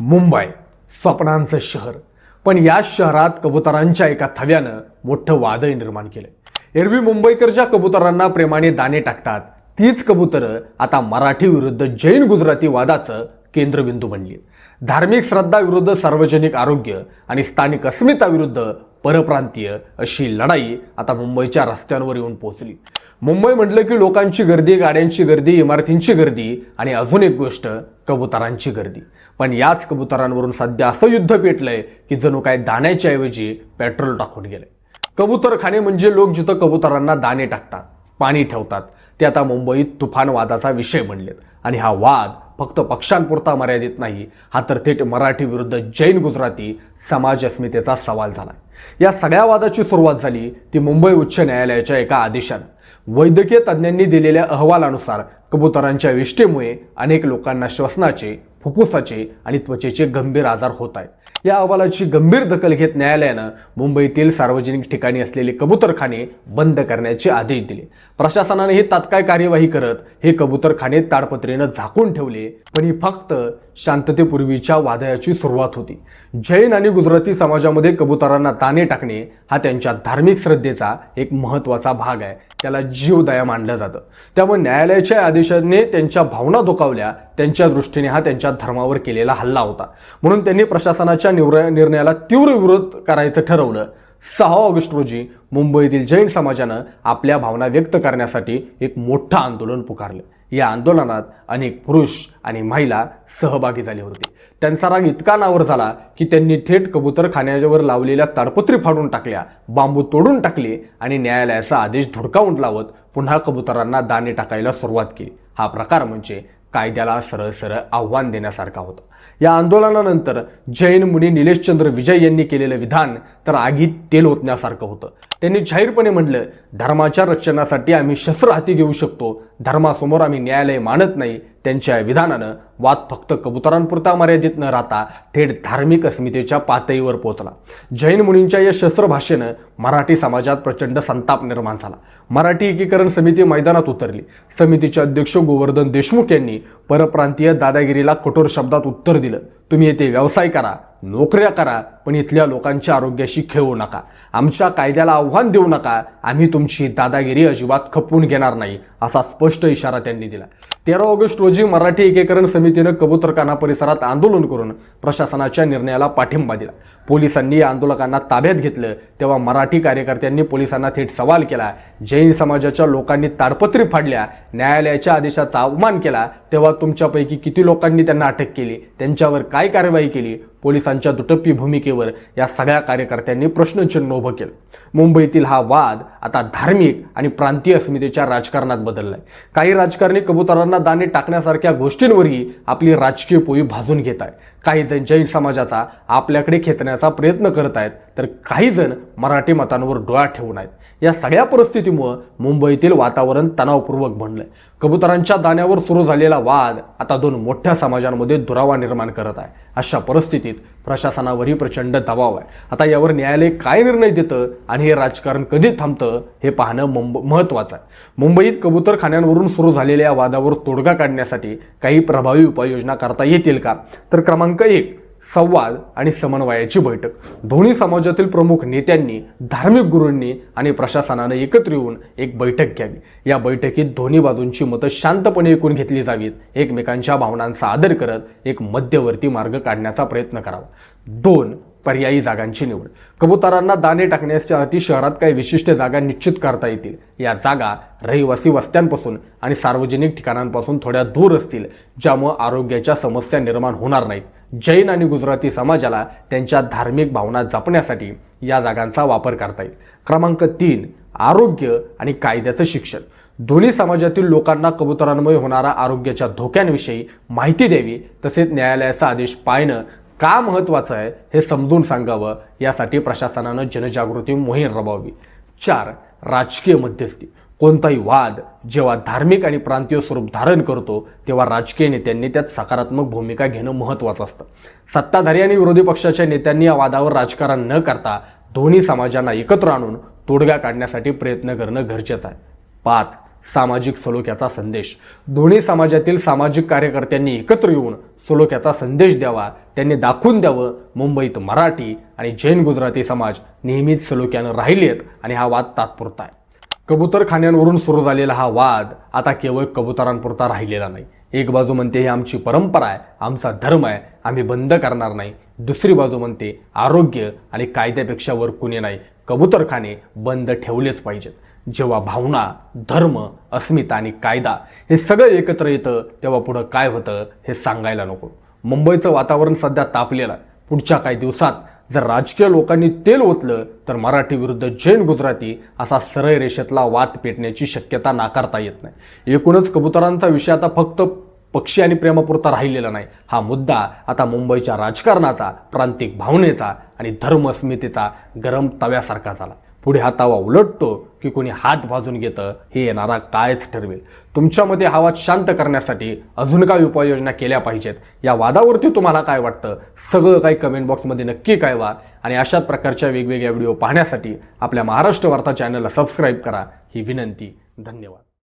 मुंबई स्वप्नांचं शहर. पण या शहरात कबुतरांच्या एका थव्यानं मोठं वादळ निर्माण केलंय एरवी मुंबईकर ज्या कबुतरांना प्रेमाने दाणे टाकतात. तीच कबुतरं आता मराठी विरुद्ध जैन गुजराती वादाचं केंद्रबिंदू बनली. धार्मिक श्रद्धा विरुद्ध सार्वजनिक आरोग्य आणि स्थानिक अस्मिताविरुद्ध परप्रांतीय अशी लढाई आता मुंबईच्या रस्त्यांवर येऊन पोहोचली. मुंबई म्हटलं की लोकांची गर्दी गाड्यांची गर्दी इमारतींची गर्दी आणि अजून एक गोष्ट कबुतरांची गर्दी. पण याच कबुतरांवरून सध्या असं युद्ध पेटलंय की जणू काय दाण्याच्या ऐवजी पेट्रोल टाकून गेलंय कबुतरखाने म्हणजे लोक जिथं कबुतरांना दाणे टाकतात पाणी ठेवतात ते आता मुंबईत तुफान वादाचा विषय बनलेत. आणि हा वाद फक्त पक्षांपुरता मर्यादित नाही हा तर थेट मराठी विरुद्ध जैन गुजराती समाज अस्मितेचा सवाल झाला या सगळ्या वादाची सुरुवात झाली ती मुंबई उच्च न्यायालयाच्या एका आदेशानं. वैद्यकीय तज्ज्ञांनी दिलेल्या अहवालानुसार कबुतरांच्या विष्ठेमुळे अनेक लोकांना श्वसनाचे फुफ्फुसाचे आणि त्वचेचे गंभीर आजार होत आहेत. या अहवालाची गंभीर दखल घेत न्यायालयानं मुंबईतील सार्वजनिक ठिकाणी असलेले कबूतरखाने बंद करण्याचे आदेश दिले. प्रशासनाने ही तात्काळ कार्यवाही करत हे कबूतरखाने ताडपत्रीनं झाकून ठेवले पण ही फक्त शांततेपूर्वीच्या वादळाची सुरुवात होती. जैन आणि गुजराती समाजामध्ये कबुतरांना दाणे टाकणे हा त्यांच्या धार्मिक श्रद्धेचा एक महत्त्वाचा भाग आहे. त्याला जीवदया मानलं जातं. त्यामुळे न्यायालयाच्या आदेशाने त्यांच्या भावना दुखावल्या त्यांच्या दृष्टीने हा त्यांच्या धर्मावर केलेला हल्ला होता. म्हणून त्यांनी प्रशासनाच्या निवृ निर्णयाला तीव्र विरोध करायचं ठरवलं. सहा ऑगस्ट रोजी मुंबईतील जैन समाजानं आपल्या भावना व्यक्त करण्यासाठी एक मोठं आंदोलन पुकारलं. या आंदोलनात अनेक पुरुष आणि महिला सहभागी झाले होते. त्यांचा राग इतका नावर झाला की त्यांनी थेट कबूतर खाण्यावर लावलेल्या ताडपत्री फाडून टाकल्या बांबू तोडून टाकले आणि न्यायालयाचा आदेश धुडकावून लावत पुन्हा कबुतरांना दाणे टाकायला सुरुवात केली. हा प्रकार म्हणजे कायद्याला सरळ सरळ आव्हान देण्यासारखा होता. या आंदोलनानंतर जैन मुनी निलेशचंद्र विजय यांनी केलेलं विधान तर आगीत तेल ओतण्यासारखं होतं. त्यांनी जाहीरपणे म्हणलं धर्माच्या रक्षणासाठी आम्ही शस्त्र हाती घेऊ शकतो. धर्मासमोर आम्ही न्यायालय मानत नाही. त्यांच्या विधानानं वाद फक्त कबुतरांपुरता मर्यादित न राहता थेट धार्मिक अस्मितेच्या पातळीवर पोहोचला. जैन मुनींच्या या शस्त्रभाषेनं मराठी समाजात प्रचंड संताप निर्माण झाला. मराठी एकीकरण समिती मैदानात उतरली. समितीचे अध्यक्ष गोवर्धन देशमुख यांनी परप्रांतीय दादागिरीला कठोर शब्दात उत्तर दिलं. तुम्ही येथे व्यवसाय करा नोकऱ्या करा पण इथल्या लोकांच्या आरोग्याशी खेळू नका. आमच्या कायद्याला आव्हान देऊ नका. आम्ही तुमची दादागिरी अजिबात खपवून घेणार नाही असा स्पष्ट इशारा त्यांनी दिला. तेरा ऑगस्ट रोजी मराठी एकीकरण समितीनं कबूतरखाना परिसरात आंदोलन करून प्रशासनाच्या निर्णयाला पाठिंबा दिला. पोलिसांनी आंदोलकांना ताब्यात घेतलं. तेव्हा मराठी कार्यकर्त्यांनी पोलिसांना थेट सवाल केला. जैन समाजाच्या लोकांनी ताडपत्री फाडल्या. न्यायालयाच्या आदेशाचा अवमान केला. तेव्हा तुमच्यापैकी किती लोकांनी त्यांना अटक केली? त्यांच्यावर काय कारवाई केली? पोलिसांच्या दुटप्पी भूमिकेवर या सगळ्या कार्यकर्त्यांनी प्रश्नचिन्ह उभं केलं. मुंबईतील हा वाद आता धार्मिक आणि प्रांतीय अस्मितेच्या राजकारणात बदललाय. काही राजकारणी कबुतरांना दाणे टाकण्यासारख्या गोष्टींवरही आपली राजकीय पोळी भाजून घेत आहे काही जण जैन समाजाचा आपल्याकडे खेचण्याचा प्रयत्न करत आहेत तर काही जण मराठी मतांवर डोळा ठेवून आहेत. या सगळ्या परिस्थितीमुळं मुंबईतील वातावरण तणावपूर्वक बनलंय. कबुतरांच्या दाण्यावर सुरू झालेला वाद आता दोन मोठ्या समाजांमध्ये दुरावा निर्माण करत आहे. अशा परिस्थितीत प्रशासनावरही प्रचंड दबाव आहे. आता यावर न्यायालय काय निर्णय देतं आणि हे राजकारण कधी थांबतं हे पाहणं मुंब महत्त्वाचं आहे. मुंबईत कबुतरखान्यांवरून सुरू झालेल्या या वादावर तोडगा काढण्यासाठी काही प्रभावी उपाययोजना करता येतील का? तर क्रमांक एक संवाद आणि समन्वयाची बैठक. दोन्ही समाजातील प्रमुख नेत्यांनी धार्मिक गुरूंनी आणि प्रशासनानं एकत्र येऊन एक बैठक घ्यावी. या बैठकीत दोन्ही बाजूंची मतं शांतपणे ऐकून घेतली जावीत. एकमेकांच्या भावनांचा आदर करत एक मध्यवर्ती मार्ग काढण्याचा प्रयत्न करावा. दोन पर्यायी जागांची निवड. कबुतरांना दाणे टाकण्याच्या अटी शहरात काही विशिष्ट जागा निश्चित करता येतील. या जागा रहिवासी वस्त्यांपासून आणि सार्वजनिक ठिकाणांपासून थोड्या दूर असतील ज्यामुळे आरोग्याच्या समस्या निर्माण होणार नाहीत. जैन आणि गुजराती समाजाला त्यांच्या धार्मिक भावना जपण्यासाठी या जागांचा वापर करता येईल. क्रमांक तीन आरोग्य आणि कायद्याचं शिक्षण. दोन्ही समाजातील लोकांना कबुतरांमुळे होणाऱ्या आरोग्याच्या धोक्यांविषयी माहिती द्यावी तसेच न्यायालयाचा आदेश पाळणं का महत्त्वाचं आहे हे समजून सांगावं यासाठी प्रशासनानं जनजागृती मोहीम राबवावी. चार राजकीय मध्यस्थी. कोणताही वाद जेव्हा धार्मिक आणि प्रांतीय स्वरूप धारण करतो तेव्हा राजकीय नेत्यांनी त्यात सकारात्मक भूमिका घेणं महत्त्वाचं असतं. सत्ताधारी आणि विरोधी पक्षाच्या नेत्यांनी या वादावर राजकारण न करता दोन्ही समाजांना एकत्र आणून तोडगा काढण्यासाठी प्रयत्न करणं गरजेचं आहे. पाच सामाजिक सलोख्याचा संदेश. दोन्ही समाजातील सामाजिक कार्यकर्त्यांनी एकत्र येऊन सलोख्याचा संदेश द्यावा त्यांनी दाखवून द्यावं. मुंबईत मराठी आणि जैन गुजराती समाज नेहमीच सलोख्यानं राहिलेत आणि हा वाद तात्पुरता आहे. कबूतरखान्यांवरून सुरू झालेला हा वाद आता केवळ कबुतरांपुरता राहिलेला नाही. एक बाजू म्हणते ही आमची परंपरा आहे आमचा धर्म आहे आम्ही बंद करणार नाही. दुसरी बाजू म्हणते आरोग्य आणि कायद्यापेक्षा वर कुणी नाही. कबूतरखाने बंद ठेवलेच पाहिजेत. जेव्हा भावना धर्म अस्मिता आणि कायदा हे सगळं एकत्र येतं तेव्हा पुढं काय होतं हे सांगायला नको. मुंबईचं वातावरण सध्या तापलेलं आहे. पुढच्या काही दिवसात जर राजकीय लोकांनी तेल ओतलं तर मराठी विरुद्ध जैन गुजराती असा सरळ रेषेतला वाद पेटण्याची शक्यता नाकारता येत नाही. एकूणच कबुतरांचा विषय आता फक्त पक्षी आणि प्रेमापुरता राहिलेला नाही. हा मुद्दा आता मुंबईच्या राजकारणाचा प्रांतिक भावनेचा आणि धर्मस्मितेचा गरम तव्यासारखा झाला. पुढे हातावा उलटतो की कोणी हात भाजून घेतं हे येणारा कायच ठरवेल. तुमच्यामध्ये हा वाद शांत करण्यासाठी अजून काय उपाययोजना केल्या पाहिजेत. या वादावरती तुम्हाला काय वाटतं? सगळं काही कमेंट बॉक्समध्ये नक्की कळवा आणि अशाच प्रकारच्या वेगवेगळ्या व्हिडिओ पाहण्यासाठी आपल्या महाराष्ट्र वार्ता चॅनलला सबस्क्राईब करा. ही विनंती. धन्यवाद.